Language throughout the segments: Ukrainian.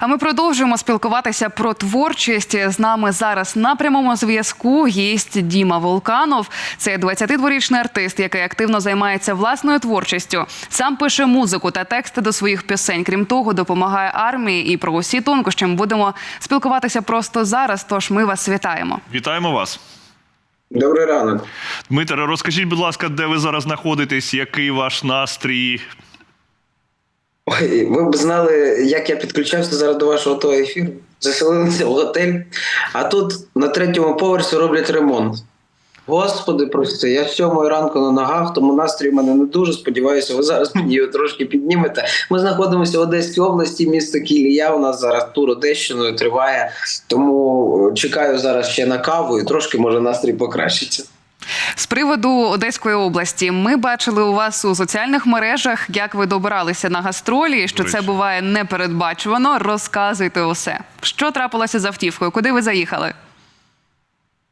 А ми продовжуємо спілкуватися про творчість. З нами зараз на прямому зв'язку гість Діма Волканов. Це 22-річний артист, який активно займається власною творчістю. Сам пише музику та тексти до своїх пісень. Крім того, допомагає армії і про усі тонкощі ми будемо спілкуватися просто зараз. Тож ми вас вітаємо. Вітаємо вас. Добрий ранок. Дмитре, розкажіть, будь ласка, де ви зараз знаходитесь, який ваш настрій? Ой, ви б знали, як я підключався зараз до вашого того ефіру. Заселилися в готель, а тут на третьому поверсі роблять ремонт. Господи, прости, я сьомої ранку на ногах, тому настрій в мене не дуже. Сподіваюся, ви зараз мені його трошки піднімете. Ми знаходимося в Одеській області, місто Кілія. У нас зараз тур Одещиною триває, тому чекаю зараз ще на каву і трошки може настрій покращиться. З приводу Одеської області ми бачили у вас у соціальних мережах, як ви добиралися на гастролі, що це буває непередбачувано. Розказуйте усе. Що трапилося з автівкою? Куди ви заїхали?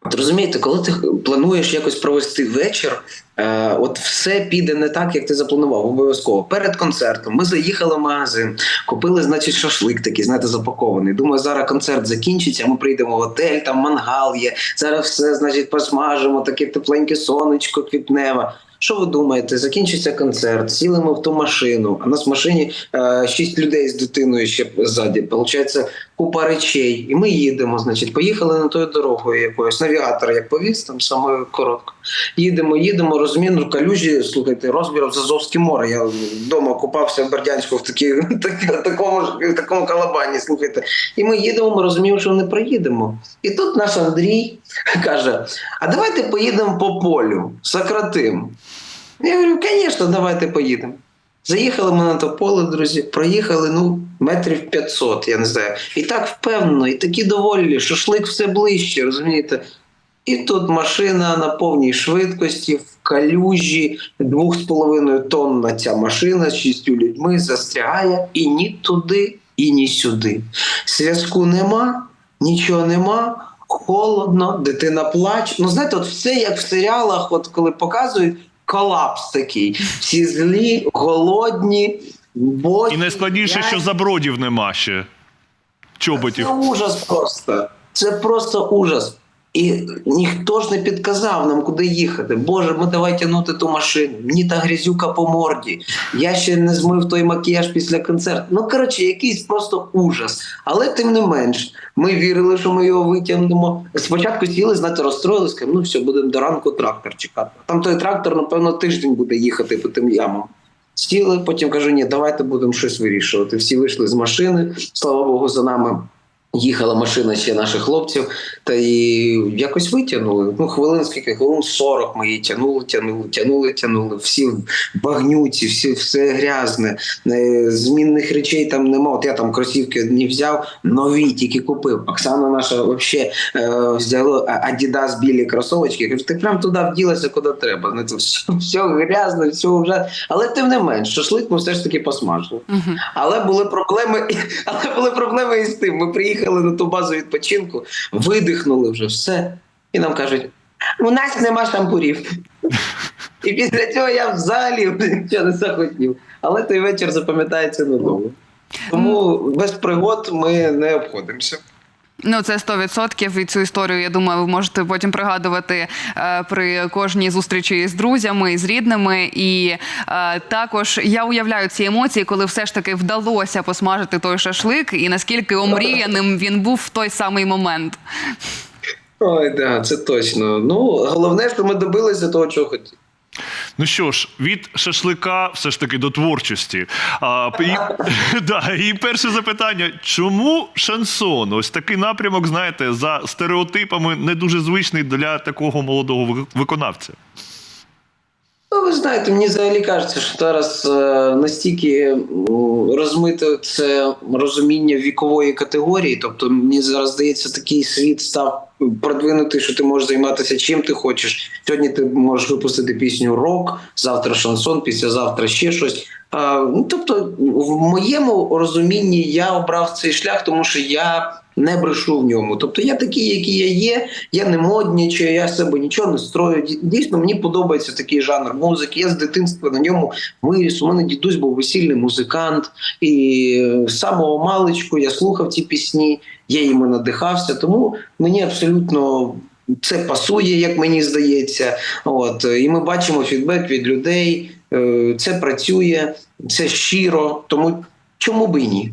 От розумієте, коли ти плануєш якось провести вечір, е, от все піде не так, як ти запланував. Обов'язково перед концертом ми заїхали в магазин, купили, значить, шашлик такий, знаєте, запакований. Думаю, зараз концерт закінчиться. Ми прийдемо в готель, там мангал є. Зараз все, значить, посмажимо, таке тепленьке сонечко, квітневе. Що ви думаєте? Закінчиться концерт, сіли ми в ту машину. А нас в машині е, шість людей з дитиною ще ззаді. Получається, купа речей. І ми їдемо. Значить, поїхали на тою дорогою якоюсь. Навігатор як повіз, там саме коротко. Їдемо, їдемо, розмін калюжі. Слухайте, розміром з Азовське море. Я вдома купався в Бердянську в такі, такі, такому в такому калабані. Слухайте. І ми їдемо, ми розуміємо, що не проїдемо. І тут наш Андрій каже: А давайте поїдемо по полю, сократим. Я говорю, звісно, давайте поїдемо. Заїхали ми на то поле, друзі, проїхали ну, метрів 500, я не знаю. І так впевнено, і такі доволі, шашлик все ближче, розумієте? І тут машина на повній швидкості, в калюжі, двох з половиною тонна ця машина з шістю людьми застрягає і ні туди, і ні сюди. Зв'язку нема, нічого нема, холодно, дитина плаче. Ну, знаєте, от все як в серіалах, от коли показують колапс такий. Всі злі, голодні, босі. І найскладніше, що забродів нема ще. Чоботів. Це ужас просто. Це просто ужас. І ніхто ж не підказав нам, куди їхати. Боже, ми давай тягнути ту машину. Мені та грязюка по морді. Я ще не змив той макіяж після концерту. Ну, коротше, якийсь просто ужас. Але тим не менш, ми вірили, що ми його витягнемо. Спочатку сіли, знаєте, розстроїлися, ну все, будемо до ранку трактор чекати. Там той трактор, напевно, тиждень буде їхати по тим ямам. Сіли, потім кажу, ні, давайте будемо щось вирішувати. Всі вийшли з машини, слава Богу, за нами. Їхала машина ще наших хлопців, та і якось витягнули. Ну, хвилин скільки, хвилин 40 ми її тягнули, тягнули, тягнули, тягнули. Всі в багнюці, всі все грязне. Е, Змінних речей там нема. От я там кросівки не взяв, нові тільки купив. Оксана наша взагалі е, взяла Adidas білі кросовочки. Каже, ти прям туди вділася, куди треба. Ну, це все, все грязне, все вже. Але тим не менш, шашлик ми все ж таки посмажили. Угу. Але були проблеми, але були проблеми із тим. Ми приїхали на ту базу відпочинку, видихнули вже все, і нам кажуть: у нас нема шампурів. І після цього я взагалі нічого не захотів. Але той вечір запам'ятається надовго. Тому без пригод ми не обходимося. Ну, це 100%. І цю історію, я думаю, ви можете потім пригадувати е, при кожній зустрічі з друзями, з рідними. І е, також я уявляю ці емоції, коли все ж таки вдалося посмажити той шашлик, і наскільки омріяним він був в той самий момент. Ой, да, це точно. Ну, головне, що ми добилися того, чого хотіли. Ну що ж, від шашлика все ж таки до творчості. А, і, да, і перше запитання: чому шансон? Ось такий напрямок, знаєте, за стереотипами не дуже звичний для такого молодого виконавця. Ну, ви знаєте, мені взагалі кажеться, що зараз е, настільки розмите це розуміння вікової категорії. Тобто, мені зараз здається, такий світ став продвинутий, що ти можеш займатися чим ти хочеш. Сьогодні ти можеш випустити пісню рок, завтра шансон, післязавтра ще щось. Ну, тобто, в моєму розумінні я обрав цей шлях, тому що я не брешу в ньому. Тобто я такий, який я є, я не моднічаю, я себе нічого не строю. Дійсно, мені подобається такий жанр музики. Я з дитинства на ньому виріс. У мене дідусь був весільний музикант, і з самого маличку я слухав ці пісні, я їми надихався. Тому мені абсолютно. Це пасує, як мені здається. От і ми бачимо фідбек від людей. е, Це працює, це щиро. Тому чому би ні?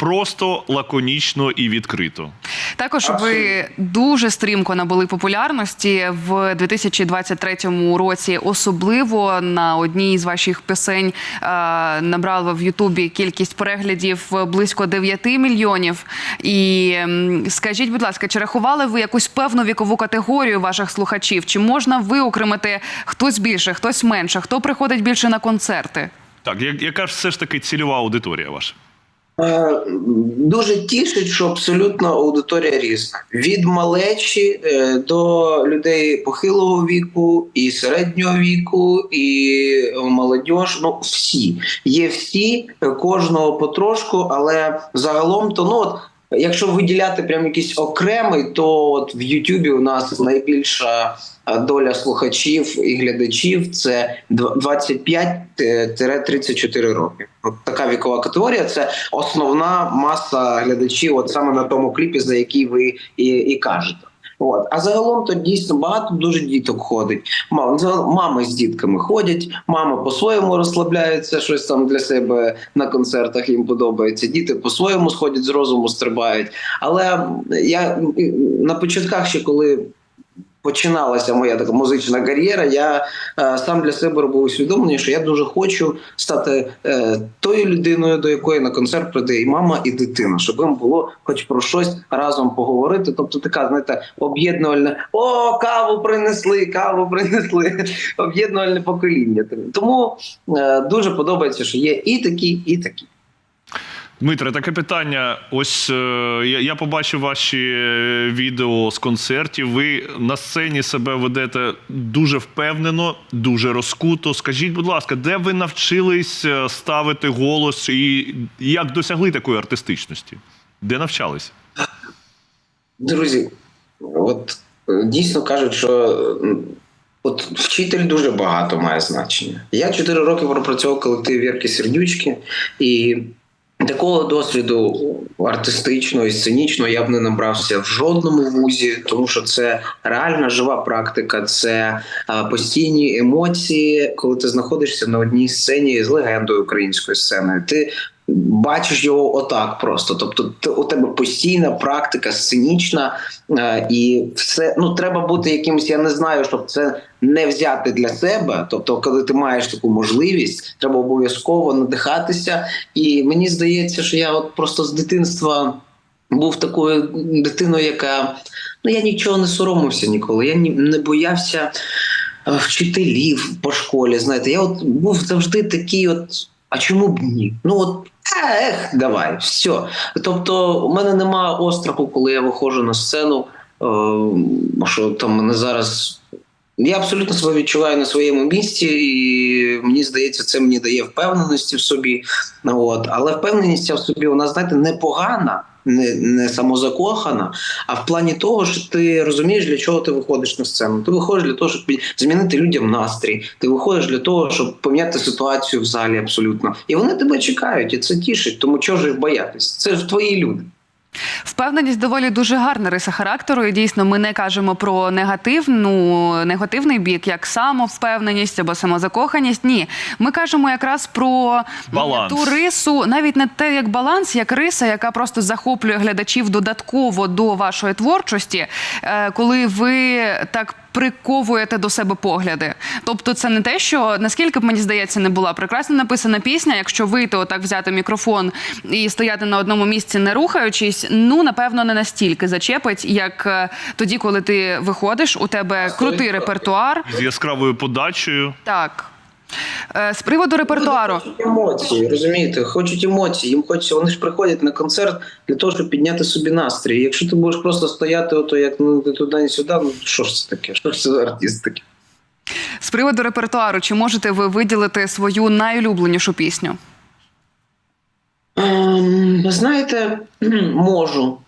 Просто лаконічно і відкрито. Також ви дуже стрімко набули популярності в 2023 році. Особливо на одній з ваших пісень е, набрала в Ютубі кількість переглядів близько 9 мільйонів. І скажіть, будь ласка, чи рахували ви якусь певну вікову категорію ваших слухачів? Чи можна виокремити хтось більше, хтось менше, хто приходить більше на концерти? Так, яка ж все ж таки цільова аудиторія ваша? Е, Дуже тішить, що абсолютно аудиторія різна. Від малечі е, до людей похилого віку, і середнього віку, і молодіж. Ну всі є всі, кожного потрошку, але загалом то ну от. Якщо виділяти прям якийсь окремий, то от в Ютубі у нас найбільша е, доля слухачів і глядачів це дв- 25-34 роки. От така вікова категорія. Це основна маса глядачів, от саме на тому кліпі, за який ви і, і кажете. От. А загалом то дійсно багато дуже діток ходить. Мами з дітками ходять, мами по-своєму розслабляються, щось там для себе на концертах їм подобається. Діти по-своєму сходять з розуму, стрибають. Але я на початках ще коли. Починалася моя така музична кар'єра. Я е, сам для себе робив усвідомлення, що я дуже хочу стати е, тою людиною, до якої на концерт прийде і мама, і дитина, щоб їм було хоч про щось разом поговорити. Тобто, така знаєте, об'єднувальна о, каву принесли, каву принесли. Об'єднувальне покоління. Тому е, дуже подобається, що є і такі, і такі. Дмитре, таке питання. Ось е, я, побачив ваші е, відео з концертів. Ви на сцені себе ведете дуже впевнено, дуже розкуто. Скажіть, будь ласка, де ви навчились е, ставити голос і як досягли такої артистичності? Де навчались? Друзі, от дійсно кажуть, що от вчитель дуже багато має значення. Я 4 роки пропрацював в колективі Вірки Сердючки, і такого досвіду артистичного і сценічного я б не набрався в жодному вузі, тому що це реальна жива практика, це постійні емоції, коли ти знаходишся на одній сцені з легендою української сцени. Ти бачиш його отак просто. Тобто, у тебе постійна практика сценічна, е, і все ну треба бути якимось. Я не знаю, щоб це не взяти для себе. Тобто, коли ти маєш таку можливість, треба обов'язково надихатися. І мені здається, що я от просто з дитинства був такою дитиною, яка ну я нічого не соромився ніколи. Я не боявся е, вчителів по школі. Знаєте, я от був завжди такий, от. А чому б ні? Ну от ех, давай, все. Тобто, у мене нема остраху, коли я виходжу на сцену, е, що там мене зараз. Я абсолютно себе відчуваю на своєму місці, і мені здається, це мені дає впевненості в собі. От. Але впевненість в собі, вона, знаєте, непогана, не, не самозакохана, а в плані того, що ти розумієш, для чого ти виходиш на сцену. Ти виходиш для того, щоб змінити людям настрій. Ти виходиш для того, щоб поміняти ситуацію в залі абсолютно. І вони тебе чекають, і це тішить. Тому чого ж їх боятись? Це ж твої люди. Впевненість доволі дуже гарна риса характеру. І дійсно, ми не кажемо про негативну негативний бік, як самовпевненість або самозакоханість. Ні, ми кажемо якраз про Баланс. ту рису, навіть не те як баланс, як риса, яка просто захоплює глядачів додатково до вашої творчості, е, коли ви так. Приковуєте до себе погляди, тобто це не те, що наскільки б мені здається, не була прекрасно написана пісня. Якщо вийти отак взяти мікрофон і стояти на одному місці, не рухаючись, ну напевно не настільки зачепить, як е, тоді, коли ти виходиш, у тебе крутий репертуар. З яскравою подачею. Так з приводу репертуару. Хочуть емоції, розумієте, хочуть емоції. Їм хочеться, вони ж приходять на концерт для того, щоб підняти собі настрій. Якщо ти будеш просто стояти, ото як ну ти туди і сюди, ну що ж це таке? Що ж це за артист? З приводу репертуару, чи можете ви виділити свою найулюбленішу пісню? Ем, знаєте, можу.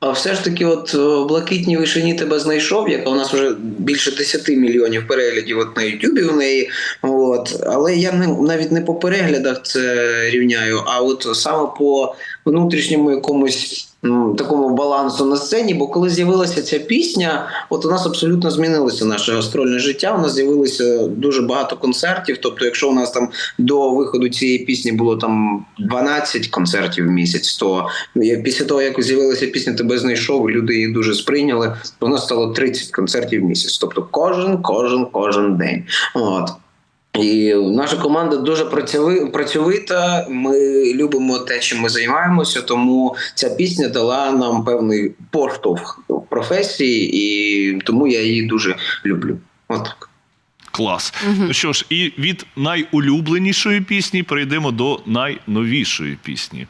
А все ж таки, от о, блакитній вишині тебе знайшов, яка у нас вже більше 10 мільйонів переглядів от на Ютубі в неї. От. Але я не, навіть не по переглядах це рівняю, а от саме по внутрішньому якомусь м, такому балансу на сцені. Бо коли з'явилася ця пісня, от у нас абсолютно змінилося наше гастрольне життя. У нас з'явилося дуже багато концертів. Тобто, якщо у нас там до виходу цієї пісні було там 12 концертів в місяць, то після того, як з'явилася пісня Тебе знайшов, люди її дуже сприйняли. Нас стало 30 концертів в місяць. Тобто кожен, кожен, кожен день. От. І наша команда дуже працьовита. Ми любимо те, чим ми займаємося. Тому ця пісня дала нам певний поштовх в професії, і тому я її дуже люблю. От так. Клас. Ну що ж, і від найулюбленішої пісні перейдемо до найновішої пісні,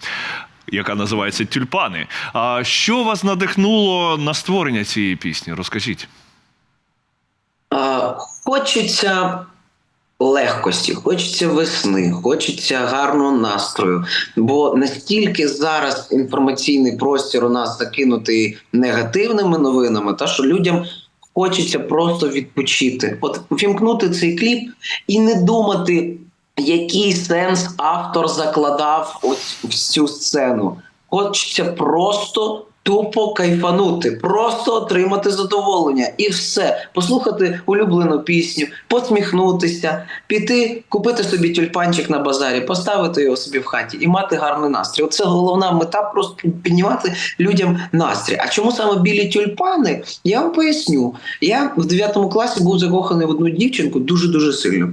яка називається Тюльпани. А що вас надихнуло на створення цієї пісні? Розкажіть. А, хочеться легкості, хочеться весни, хочеться гарного настрою. Бо настільки зараз інформаційний простір у нас закинутий негативними новинами, та що людям. Хочеться просто відпочити, от вімкнути цей кліп і не думати, який сенс автор закладав ось в цю сцену. Хочеться просто тупо кайфанути, просто отримати задоволення і все. Послухати улюблену пісню, посміхнутися, піти, купити собі тюльпанчик на базарі, поставити його собі в хаті і мати гарний настрій. Оце головна мета просто піднімати людям настрій. А чому саме білі тюльпани? Я вам поясню. Я в 9 класі був закоханий в одну дівчинку дуже дуже сильно.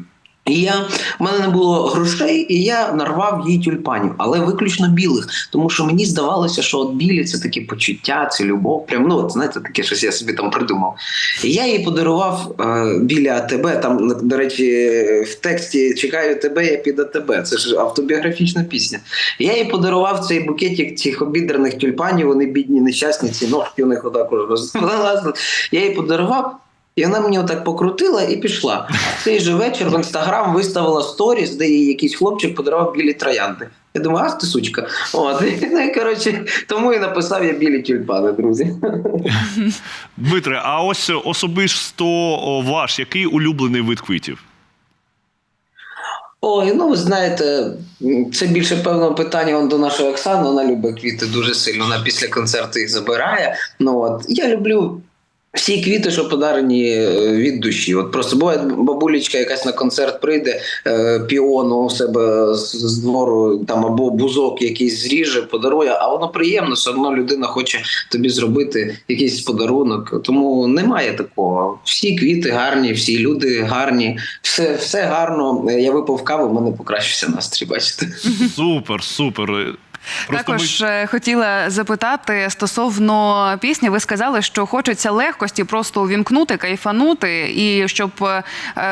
І я в мене не було грошей, і я нарвав їй тюльпанів, але виключно білих, тому що мені здавалося, що от білі це такі почуття, це любов. Прям ну от знаєте, таке щось я собі там придумав. І я їй подарував е, біля тебе. Там до речі, в тексті чекаю тебе, я піду тебе. Це ж автобіографічна пісня. І я їй подарував цей букетик цих обідраних тюльпанів. Вони бідні, нещасні, ці ножки у них отак розлазили. Я їй подарував. І вона мені отак покрутила і пішла. В цей же вечір в інстаграм виставила сторіс, де їй якийсь хлопчик подарував білі троянди. Я думаю, ах ти сучка. От і, ну, і, коротше, тому і написав я білі тюльпани, друзі. Дмитре, а ось особисто ваш, який улюблений вид квітів? Ой, ну ви знаєте, це більше певно питання он до нашої Оксани. Вона любить квіти дуже сильно. Вона після концерту їх забирає. Ну от я люблю. Всі квіти, що подарені е, від душі. От просто буває бабулечка якась на концерт прийде, е, піону у себе з, двору там або бузок якийсь зріже, подарує, а воно приємно, все одно людина хоче тобі зробити якийсь подарунок. Тому немає такого. Всі квіти гарні, всі люди гарні, все, все гарно. Е, Я випив каву, в мене покращився настрій. Бачите. Супер, супер. Просто Також е, хотіла запитати стосовно пісні. Ви сказали, що хочеться легкості, просто увімкнути, кайфанути, і щоб е,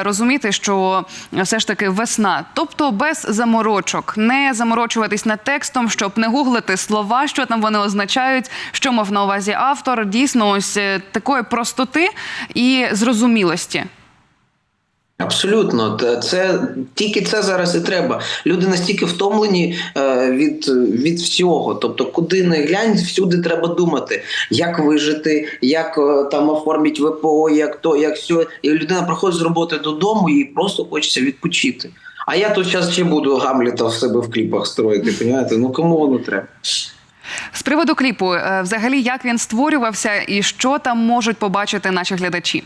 розуміти, що все ж таки весна, тобто без заморочок, не заморочуватись над текстом, щоб не гуглити слова, що там вони означають, що мав на увазі автор. Дійсно, ось е, такої простоти і зрозумілості. Абсолютно, це тільки це зараз і треба. Люди настільки втомлені е, від, від всього. Тобто, куди не глянь, всюди треба думати, як вижити, як е, там оформити ВПО, як то, як все. І людина приходить з роботи додому, їй просто хочеться відпочити. А я тут зараз ще буду Гамліта в себе в кліпах строїти. Понімаєте? Ну кому воно треба? З приводу кліпу, е, взагалі, як він створювався і що там можуть побачити наші глядачі?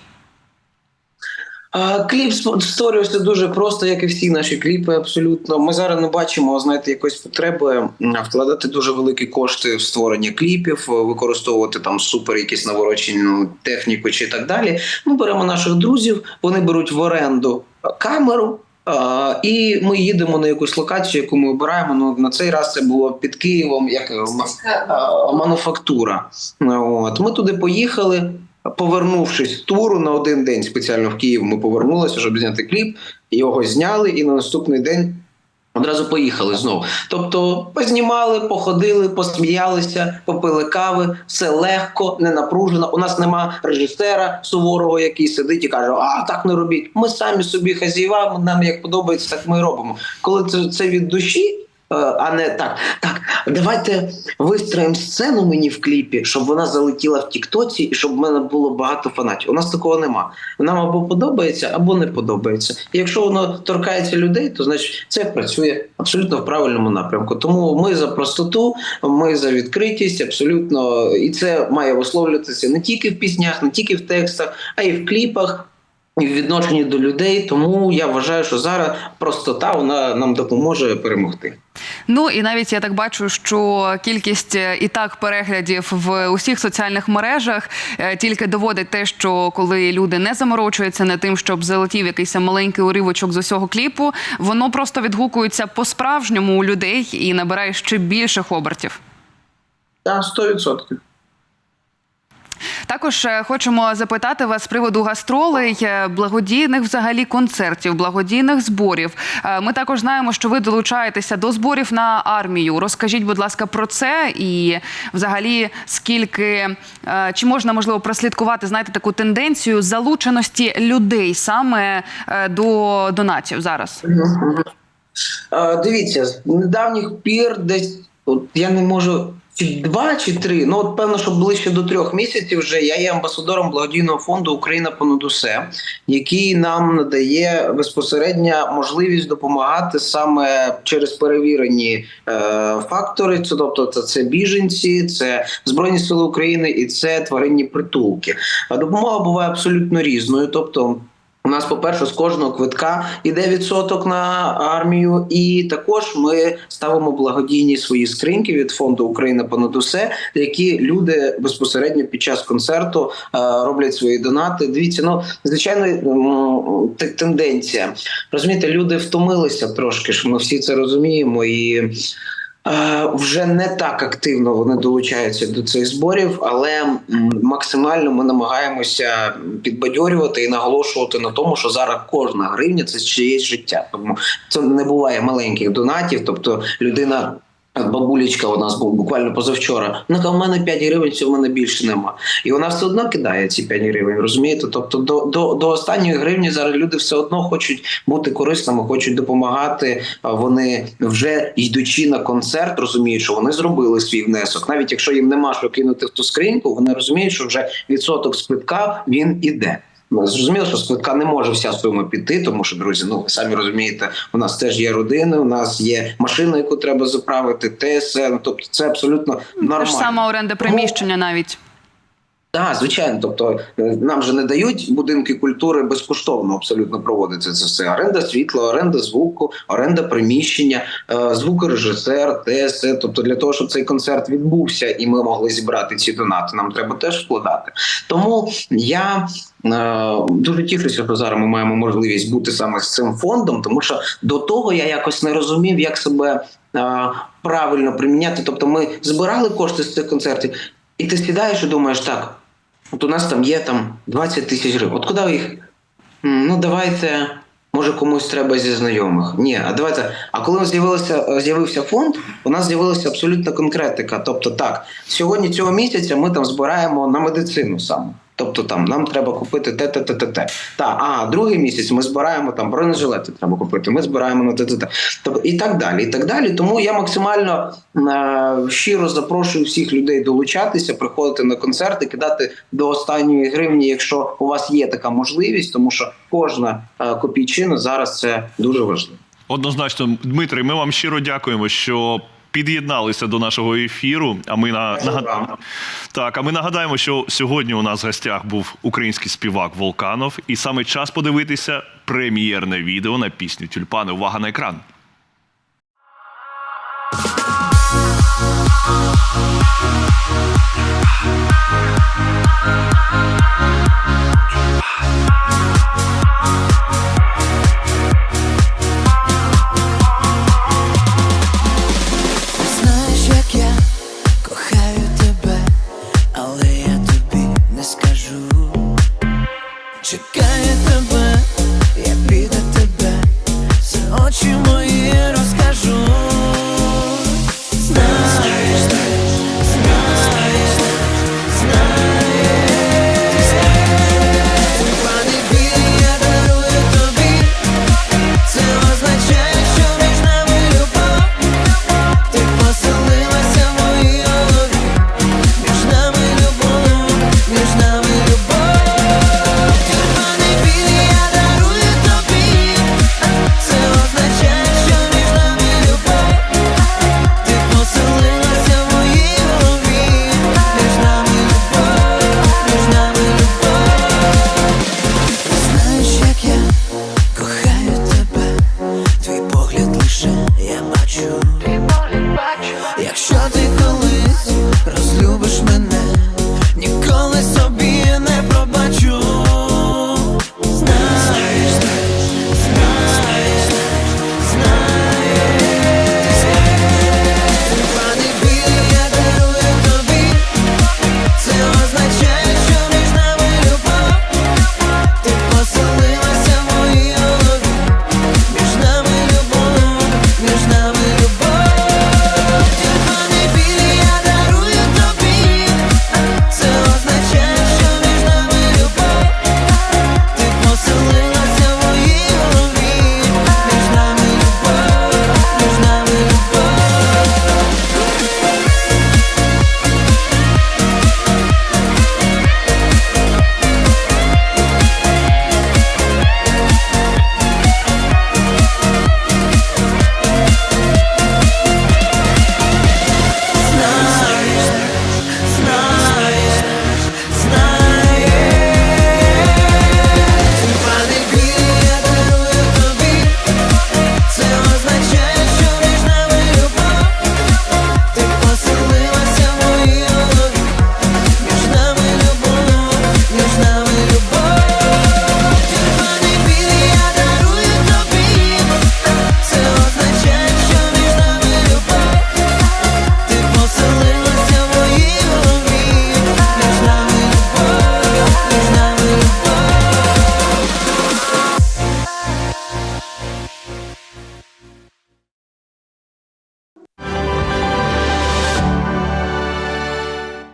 Кліп створювався дуже просто, як і всі наші кліпи. Абсолютно. Ми зараз не бачимо знаєте, якоїсь потреби вкладати дуже великі кошти в створення кліпів, використовувати там супер якісь наворочену техніку чи так далі. Ми беремо наших друзів, вони беруть в оренду камеру. А, і ми їдемо на якусь локацію, яку ми обираємо. Ну на цей раз це було під Києвом, як е, а, мануфактура. От ми туди поїхали. Повернувшись з туру на один день спеціально в Київ, ми повернулися, щоб зняти кліп. Його зняли, і на наступний день одразу поїхали знову. Тобто познімали, походили, посміялися, попили кави, все легко, не напружено. У нас нема режисера суворого, який сидить і каже: А так не робіть. Ми самі собі хазяїва, нам як подобається, так ми робимо. Коли це, це від душі. Е, А не так, так, давайте вистроїмо сцену мені в кліпі, щоб вона залетіла в Тіктоці і щоб в мене було багато фанатів. У нас такого нема. Нам або подобається, або не подобається. І якщо воно торкається людей, то значить це працює абсолютно в правильному напрямку. Тому ми за простоту, ми за відкритість, абсолютно, і це має висловлюватися не тільки в піснях, не тільки в текстах, а й в кліпах. І в відношенні до людей, тому я вважаю, що зараз простота вона нам допоможе перемогти. Ну і навіть я так бачу, що кількість е, і так переглядів в усіх соціальних мережах е, тільки доводить те, що коли люди не заморочуються над тим, щоб залетів якийсь маленький уривочок з усього кліпу, воно просто відгукується по-справжньому у людей і набирає ще більших обертів. Так, 100%. Також е, хочемо запитати вас з приводу гастролей, е, благодійних взагалі концертів, благодійних зборів. Е, Ми також знаємо, що ви долучаєтеся до зборів на армію. Розкажіть, будь ласка, про це і взагалі скільки чи можна можливо прослідкувати знаєте таку тенденцію залученості людей саме до донатів зараз? Дивіться, з недавніх пір десь от я не можу. Чи два чи три, ну от певно, що ближче до трьох місяців вже я є амбасадором благодійного фонду Україна понад усе, який нам надає безпосередньо можливість допомагати саме через перевірені е, фактори. Це тобто це, це біженці, це збройні сили України і це тваринні притулки. А допомога буває абсолютно різною. Тобто, у нас, по-перше, з кожного квитка йде відсоток на армію, і також ми ставимо благодійні свої скриньки від фонду Україна понад усе, які люди безпосередньо під час концерту е, роблять свої донати. Дивіться, ну звичайно, тенденція. Розумієте, люди втомилися трошки ж. Ми всі це розуміємо і. Е, Вже не так активно вони долучаються до цих зборів, але максимально ми намагаємося підбадьорювати і наголошувати на тому, що зараз кожна гривня це чиєсь життя. Тому це не буває маленьких донатів. Тобто людина. Бабулечка у нас був буквально позавчора. Ну, каже, в мене 5 гривень, цього в мене більше нема. І вона все одно кидає ці 5 гривень, розумієте? Тобто до, до, до останньої гривні зараз люди все одно хочуть бути корисними, хочуть допомагати. Вони вже йдучи на концерт, розуміють, що вони зробили свій внесок. Навіть якщо їм нема що кинути в ту скриньку, вони розуміють, що вже відсоток з квитка він іде. Ну, Зрозуміло, що з не може вся сума піти, тому що друзі, ну ви самі розумієте, у нас теж є родини, у нас є машина, яку треба заправити, ТСН. Тобто це абсолютно нормально. ж сама оренда приміщення навіть. Так, звичайно. Тобто е, нам же не дають будинки культури безкоштовно абсолютно проводиться це все. Оренда світла, оренда звуку, оренда приміщення, е, звукорежисер, ТС. Тобто, для того, щоб цей концерт відбувся і ми могли зібрати ці донати, нам треба теж вкладати. Тому я. е, Дуже тішуся, що зараз ми маємо можливість бути саме з цим фондом, тому що до того я якось не розумів, як себе правильно приміняти. Тобто, ми збирали кошти з цих концертів, і ти сідаєш і думаєш, так, От у нас там є там 20 тисяч гривень. От куди ви їх? Ну давайте, може комусь треба зі знайомих. Ні, а давайте. А коли з'явився фонд, у нас з'явилася абсолютна конкретика. Тобто, так, сьогодні цього місяця ми там збираємо на медицину саме. Тобто там нам треба купити те, те, те, те, те. Та, а другий місяць ми збираємо там бронежилети треба купити. Ми збираємо на те, те, те. Тобто і так далі. І так далі. Тому я максимально е, щиро запрошую всіх людей долучатися, приходити на концерти, кидати до останньої гривні, якщо у вас є така можливість, тому що кожна е, копійчина зараз це дуже важливо. Однозначно, Дмитрий, ми вам щиро дякуємо, що під'єдналися до нашого ефіру. А ми на нагад... так, а ми нагадаємо, що сьогодні у нас в гостях був український співак Волканов, і саме час подивитися прем'єрне відео на пісню Тюльпани. Увага на екран. Thank